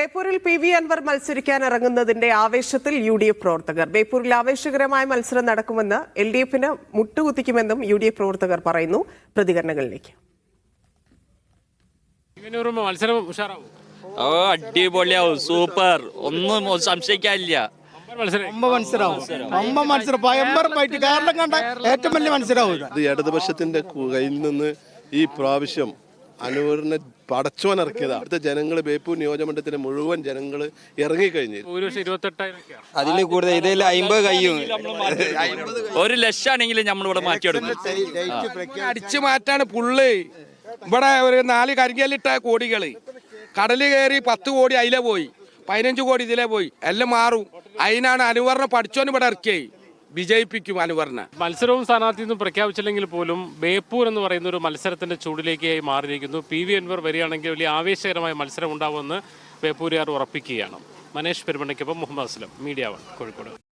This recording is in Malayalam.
ബേപ്പൂരിൽ പി വി അൻവർ മത്സരിക്കാൻ ഇറങ്ങുന്നതിന്റെ ആവേശത്തിൽ യു ഡി എഫ് പ്രവർത്തകർ. ബേപ്പൂരിൽ ആവേശകരമായ മത്സരം നടക്കുമെന്ന് എൽ ഡി എഫിന് മുട്ടുകുത്തിക്കുമെന്നും യു ഡി എഫ് പ്രവർത്തകർ പറയുന്നു. പ്രതികരണങ്ങളിലേക്ക്. മത്സരം ഉഷാറാവും? ഓ അടിപൊളിയാവും. സൂപ്പർ. ഒന്നും സംശയിക്കാനില്ല. അമ്പർ മത്സരം. ഒമ്പ മനസ്സിലാവും ഒമ്പ മനസ്സിലാവും ഭയങ്കരമായിട്ട് കേരളം കണ്ട ഏറ്റവും വലിയ. ഇത്. ഇടതുപക്ഷത്തിന്റെ കയ്യിൽ നിന്ന് ഈ പ്രാവശ്യം അനുവറിനെ ഇറക്കിയതാണ് അടുത്ത ജനങ്ങൾ ബേപ്പൂർ നിയോജകമണ്ഡലത്തിലെ മുഴുവൻ ജനങ്ങൾ ഇറങ്ങിക്കഴിഞ്ഞു അതിൽ കൂടുതൽ ഇതിൽ അമ്പത് കയ്യും. ഒരു ലക്ഷമാണെങ്കിലും നമ്മളിവിടെ മാറ്റിയെടുക്കും അടിച്ചു മാറ്റാണ് പുള്ളി. ഇവിടെ ഒരു നാല് കരിങ്കല്ലിട്ട കോടികൾ കടൽ കയറി പത്ത് കോടി അതിലെ പോയി. പതിനഞ്ച് കോടി ഇതിലെ പോയി. എല്ലാം മാറും. അതിനാണ് അനുവറിനെ പഠിച്ചോന് ഇവിടെ ഇറക്കിയേ. വിജയിപ്പിക്കും പറഞ്ഞ മത്സരവും സ്ഥാനാർത്ഥിയൊന്നും പ്രഖ്യാപിച്ചില്ലെങ്കിൽ പോലും ബേപ്പൂർ എന്ന് പറയുന്ന ഒരു മത്സരത്തിന്റെ ചൂടിലേക്കായി മാറിയിരിക്കുന്നു. പി വി അൻവർ വരികയാണെങ്കിൽ വലിയ ആവേശകരമായ മത്സരം ഉണ്ടാവുമെന്ന് ബേപ്പൂരുകാർ ഉറപ്പിക്കുകയാണ്. മനേഷ് പെരുമണ്ണയ്ക്കൊപ്പം മുഹമ്മദ് അസ്ലം മീഡിയ വൺ കോഴിക്കോട്.